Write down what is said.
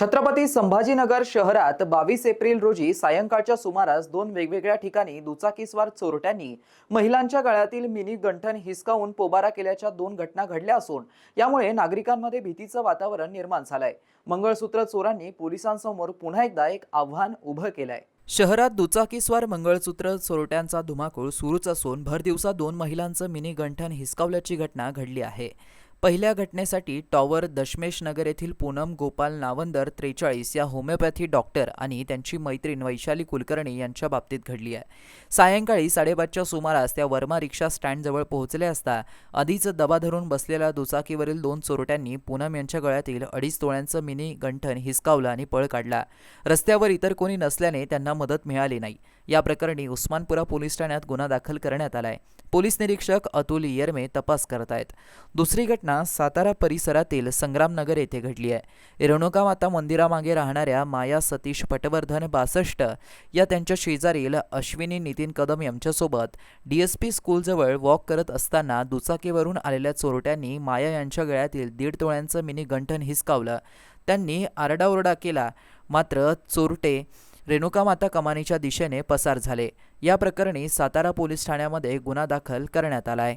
छत्रपती संभाजीनगर शहरात बावीस एप्रिल रोजी सायंकाळच्या सुमारास दोन वेगवेगळ्या ठिकाणी दुचाकीस्वार चोरट्यांनी महिलांच्या गळ्यातील मिनी गंठन हिसकावून पोबारा केल्याच्या दोन घटना घडल्या असून यामुळे नागरिकांमध्ये भीतीचं वातावरण निर्माण झालंय. मंगळसूत्र चोरांनी पोलिसांसमोर पुन्हा एकदा एक आव्हान उभं केलंय. शहरात दुचाकीस्वार मंगळसूत्र चोरट्यांचा धुमाकूळ सुरूच असून भर दिवसा दोन महिलांचं मिनी गंठन हिसकावल्याची घटना घडली आहे. पहिल्या घटनेसाठी टॉवर दशमेश नगर येथील पूनम गोपाल नावंदर त्रेचाळीस या होमिओपॅथी डॉक्टर आणि त्यांची मैत्रीण वैशाली कुलकर्णी यांच्या बाबतीत घडली आहे. सायंकाळी साडेपाचच्या सुमारास त्या वर्मा रिक्षा स्टँडजवळ पोहोचल्या असता आधीच दबा धरून बसलेल्या दुचाकीवरील दोन चोरट्यांनी पूनम यांच्या गळ्यातील अडीच तोळ्यांचं मिनी गंठन हिसकावलं आणि पळ काढला. रस्त्यावर इतर कोणी नसल्याने त्यांना मदत मिळाली नाही. या प्रकरणी उस्मानपुरा पोलीस ठाण्यात गुन्हा दाखल करण्यात आलाय. पोलीस निरीक्षक अतुल येरमे तपास करत आहेत दुसरी घटना सातारा परिसरातील संग्रामनगर येथे घडली आहे. रेणुका माता मंदिरामागे राहणाऱ्या माया सतीश पटवर्धन बासष्ट या त्यांच्या शेजारील अश्विनी नितीन कदम यांच्यासोबत डी एस पी स्कूलजवळ वॉक करत असताना दुचाकीवरून आलेल्या चोरट्यांनी माया यांच्या गळ्यातील दीड तोळ्यांचं मिनी गंठन हिसकावलं. त्यांनी आरडाओरडा केला. मात्र चोरटे रेणुका माता कमानीच्या दिशेने पसार झाले. या प्रकरणी सातारा पोलीस ठाण्यामध्ये गुन्हा दाखल करण्यात आलाय